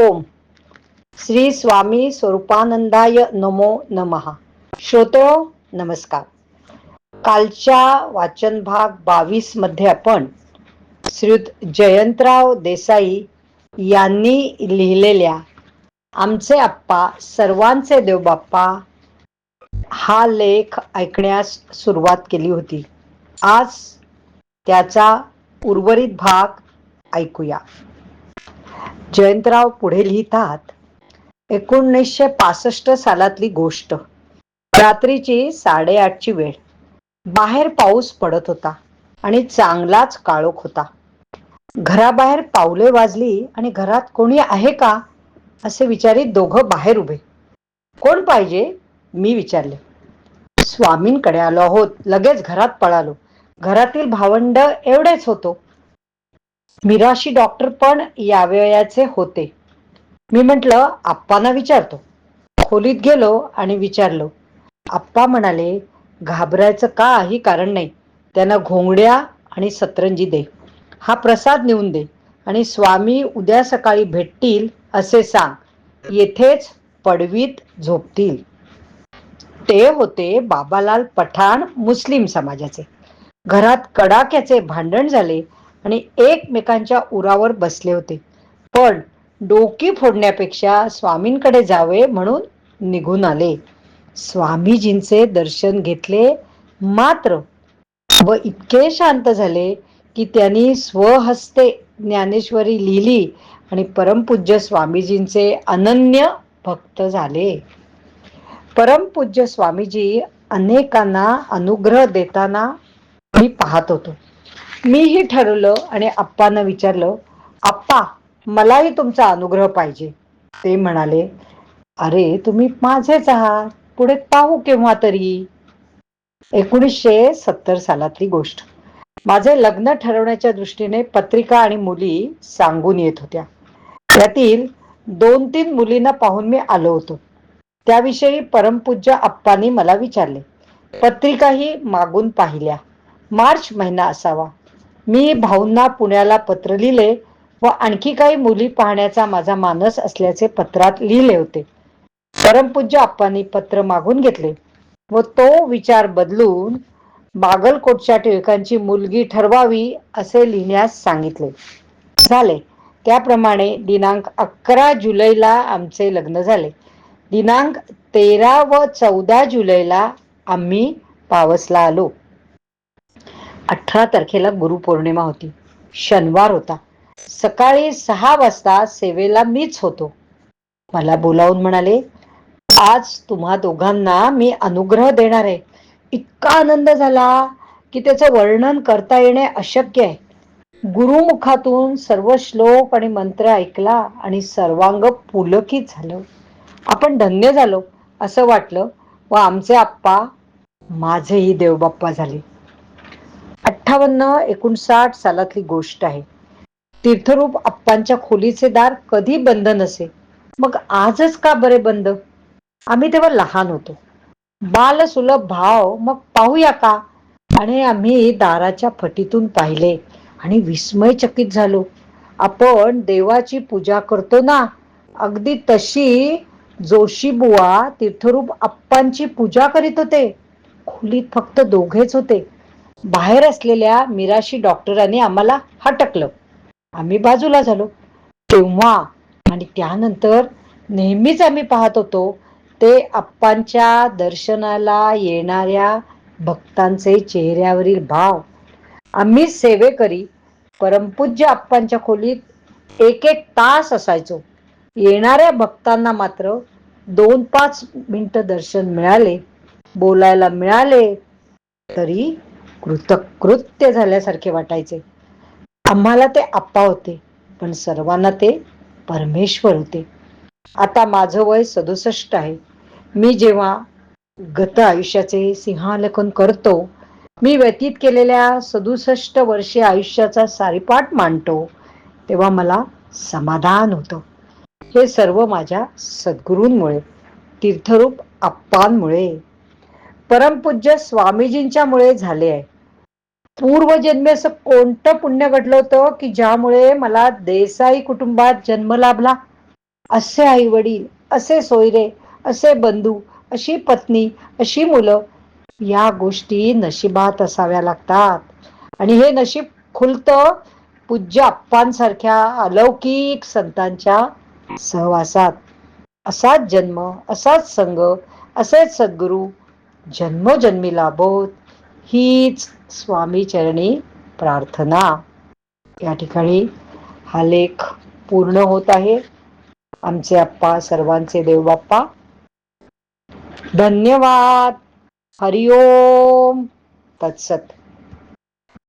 ओम. श्री स्वामी स्वरूपानंदाय नमो नमहा श्रोतो नमस्कार. कालच्या वाचन भाग बावीसमध्ये आपण श्रीयुत जयंतराव देसाई यांनी लिहिलेल्या आमचे आप्पा सर्वांचे देवबाप्पा हा लेख ऐकण्यास सुरुवात केली होती. आज त्याचा उर्वरित भाग ऐकूया. जयंतराव पुढे लिहितात एकोणीसशे पासष्ट सालातली गोष्ट. रात्रीची साडेआठची वेळ. बाहेर पाऊस पडत होता आणि चांगलाच काळोख होता. घराबाहेर पावले वाजली आणि घरात कोणी आहे का असे विचारित दोघं बाहेर उभे. कोण पाहिजे? मी विचारले. स्वामींकडे आलो आहोत. लगेच घरात पळालो. घरातील भावंड एवढेच होतो. मिराशी डॉक्टर पण यावयाचे होते. मी म्हटलं आप्पांना विचारतो. खोलीत गेलो आणि विचारलो. आप्पा म्हणाले घाबरायचं काही कारण नाही. त्यांना घोंगड्या आणि सतरंजी दे. हा प्रसाद नेऊन दे आणि स्वामी उद्या सकाळी भेटतील असे सांग. येथेच पडवीत झोपतील. ते होते बाबालाल पठाण मुस्लिम समाजाचे. घरात कडाक्याचे भांडण झाले आणि एकमेकांच्या उरावर बसले होते. पण डोकी फोडण्यापेक्षा स्वामींकडे जावे म्हणून निघून आले. स्वामीजींचे दर्शन घेतले मात्र व इतके शांत झाले की त्यांनी स्वहस्ते ज्ञानेश्वरी लिहिली आणि परमपूज्य स्वामीजींचे अनन्य भक्त झाले. परमपूज्य स्वामीजी अनेकांना अनुग्रह देताना मी पाहत होतो. मीही ठरवलं आणि आप्पांना विचारलं आप्पा मलाही तुमचा अनुग्रह पाहिजे. ते म्हणाले अरे तुम्ही माझेच आहात. पुढे पाहू केव्हा तरी. एकोणीसशे सत्तर सालातली गोष्ट. माझे लग्न ठरवण्याच्या दृष्टीने पत्रिका आणि मुली सांगून येत होत्या. त्यातील दोन तीन मुलींना पाहून मी आलो होतो. त्याविषयी परमपूज्य आप्पांनी मला विचारले. पत्रिकाही मागून पाहिल्या. मार्च महिना असावा. मी भाऊंना पुण्याला पत्र लिहिले व आणखी काही मुली पाहण्याचा माझा मानस असल्याचे पत्रात लिहिले होते. परमपूज्य आप्पांनी पत्र मागून घेतले व तो विचार बदलून बागलकोटच्या टिळकांची मुलगी ठरवावी असे लिहिण्यास सांगितले. झाले. त्याप्रमाणे दिनांक अकरा जुलैला आमचे लग्न झाले. दिनांक तेरा व चौदा जुलैला आम्ही पावसला आलो. अठरा तारखेला गुरुपौर्णिमा होती. शनिवार होता. सकाळी सहा वाजता सेवेला मीच होतो. मला बोलावून म्हणाले आज तुम्हा दोघांना मी अनुग्रह देणार आहे. इतका आनंद झाला की त्याचं वर्णन करता येणे अशक्य आहे. गुरुमुखातून सर्व श्लोक आणि मंत्र ऐकला आणि सर्वांग पुलकित झालं. आपण धन्य झालो असं वाटलं व आमचे आप्पा माझेही देवबाप्पा झाले. अठ्ठावन्न एकोणसाठ सालातली गोष्ट आहे. तीर्थरूप आप्पांच्या खोलीचे दार कधी बंद नसे. मग आजच का बरे बंद? आम्ही तेव्हा लहान होतो. बाल सुलभ भाव मग पाहूया का? आणि आम्ही दाराच्या फटीतून पाहिले आणि विस्मयचकित झालो. आपण देवाची पूजा करतो ना? अगदी तशी जोशी बुवा तीर्थरूप आप्पांची पूजा करीत होते. खोलीत फक्त दोघेच होते. बाहेर असलेल्या मिराशी डॉक्टरांनी आम्हाला हटकलं. आम्ही बाजूला झालो. तेव्हा आणि त्यानंतर नेहमीच आम्ही पाहत होतो ते आप्पांच्या दर्शनाला येणाऱ्या भक्तांचे चेहऱ्यावरील भाव. आम्ही सेवेकरी परमपूज्य आप्पांच्या खोलीत एक एक तास असायचो. येणाऱ्या भक्तांना मात्र दोन पाच मिनटं दर्शन मिळाले. बोलायला मिळाले तरी कृतकृत्य झाल्यासारखे वाटायचे. आम्हाला ते आप्पा होते पण सर्वांना ते परमेश्वर होते. आता माझं वय सदुसष्ट आहे. मी जेव्हा गत आयुष्याचे सिंहालेखन करतो मी व्यतीत केलेल्या सदुसष्ट वर्षे आयुष्याचा सारीपाठ मांडतो तेव्हा मला समाधान होतं. हे सर्व माझ्या सद्गुरूंमुळे तीर्थरूप आप्पांमुळे परमपूज्य स्वामीजींच्यामुळे झाले आहे. पूर्वजन्मी असं कोणतं पुण्य घडलं होतं की ज्यामुळे मला देसाई कुटुंबात जन्म लाभला? असे आई वडील असे सोयरे असे बंधू अशी पत्नी अशी मुलं या गोष्टी नशिबात असाव्या लागतात. आणि हे नशीब खुलतं पूज्य अप्पांसारख्या अलौकिक संतांच्या सहवासात. असाच जन्म असाच संघ असेच सद्गुरू जन्मोजन्मी लाभोत. हीच स्वामीचरणी प्रार्थना. या ठिकाणी हा लेख पूर्ण होत आहे. आमचे आप्पा सर्वांचे देव बाप्पा धन्यवाद. हरिओम. तत्सत.